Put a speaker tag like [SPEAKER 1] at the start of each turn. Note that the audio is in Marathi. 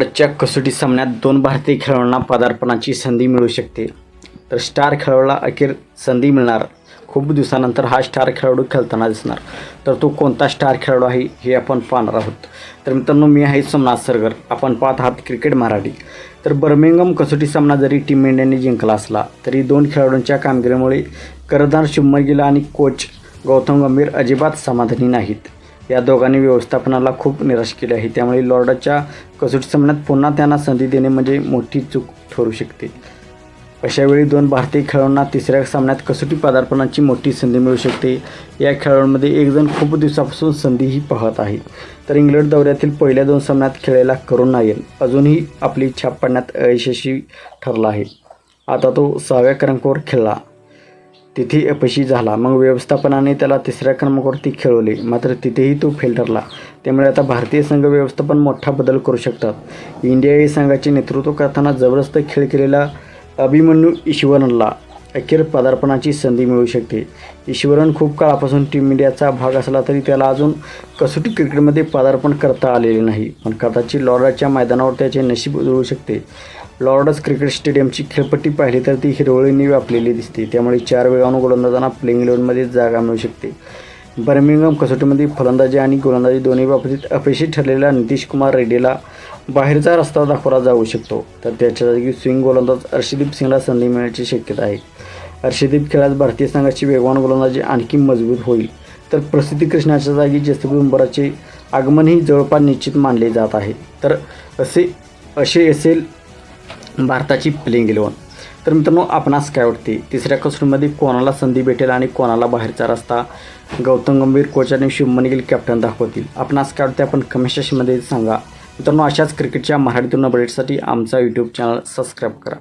[SPEAKER 1] आजच्या कसोटी सामन्यात दोन भारतीय खेळाडूंना पदार्पणाची संधी मिळू शकते. तर स्टार खेळाडूला अखेर संधी मिळणार. खूप दिवसानंतर हा स्टार खेळाडू खेळताना दिसणार. तर तो कोणता स्टार खेळाडू आहे हे आपण पाहणार आहोत. तर मित्रांनो मी आहे सोमनाथ सरगर. आपण पाहत आहात क्रिकेट मराठी. तर बर्मिंगम कसोटी सामना जरी टीम इंडियाने जिंकला असला तरी दोन खेळाडूंच्या कामगिरीमुळे करदार शुभमन गिल आणि कोच गौतम गंभीर अजिबात समाधानी नाहीत. या दोघांनी व्यवस्थापनाला खूप निराश केले आहे. त्यामुळे लॉर्डाच्या कसोटी सामन्यात पुन्हा त्यांना संधी देणे म्हणजे मोठी चूक ठरू शकते. अशावेळी दोन भारतीय खेळाडूंना तिसऱ्या सामन्यात कसोटी पदार्पणाची मोठी संधी मिळू शकते. या खेळाडूंमध्ये एकजण खूप दिवसापासून संधीही पाहत आहे. तर इंग्लंड दौऱ्यातील पहिल्या दोन सामन्यात खेळायला करून नायल अजूनही आपली छाप पाडण्यात अयशस्वी ठरला आहे. आता तो सहाव्या क्रमांकावर खेळला. तिथे अपयशी झाला. मग व्यवस्थापनाने त्याला तिसऱ्या क्रमांकावरती खेळवले. मात्र तिथेही तो फेल ठरला. त्यामुळे आता भारतीय संघ व्यवस्थापन मोठा बदल करू शकतात. इंडिया या संघाचे नेतृत्व करताना जबरदस्त खेळ केलेला अभिमन्यू ईश्वरनला अखेर पदार्पणाची संधी मिळू शकते. ईश्वरन खूप काळापासून टीम इंडियाचा भाग असला तरी त्याला अजून कसोटी क्रिकेटमध्ये पदार्पण करता आलेले नाही. पण कदाचित लॉर्डाच्या मैदानावर त्याचे नशीब उजळू शकते. लॉर्डस क्रिकेट स्टेडियमची खेळपट्टी पाहिली तर ती हिरवळीने व्यापलेली दिसते. त्यामुळे चार वेगानं गोलंदाजांना प्लेइंग इलेव्हनमध्ये जागा मिळू शकते. बर्मिंगम कसोटीमध्ये फलंदाजी आणि गोलंदाजी दोन्ही बाबतीत अपयशी ठरलेल्या नितीश कुमार रेड्डीला बाहेरचा रस्ता दाखवला जाऊ शकतो. तर त्याच्या जागी स्विंग गोलंदाज अर्षदीप सिंगला संधी मिळण्याची शक्यता आहे. अर्षदीप खेळात भारतीय संघाची वेगवान गोलंदाजी आणखी मजबूत होईल. तर प्रसिद्धी कृष्णाच्या जागी जसप्रीत बुमराचे आगमनही जवळपास निश्चित मानले जात आहे. तर असे असे असेल भारताची प्लेइंग इलेवन तर मित्रांनो आपणास काय वाटते? तिसऱ्या कसोटीमध्ये कोणाला संधी भेटेल आणि कोणाला बाहेरचा रस्ता? गौतम गंभीर कोच आणि शुभमन गिल कॅप्टन दाखवतील. आपणास काय वाटते? आपण कमेंट सेशनमध्ये सांगा. मित्रांनो अशाच क्रिकेटच्या मराठीतून अपडेटसाठी आमचा यूट्यूब चॅनल सबस्क्राईब करा.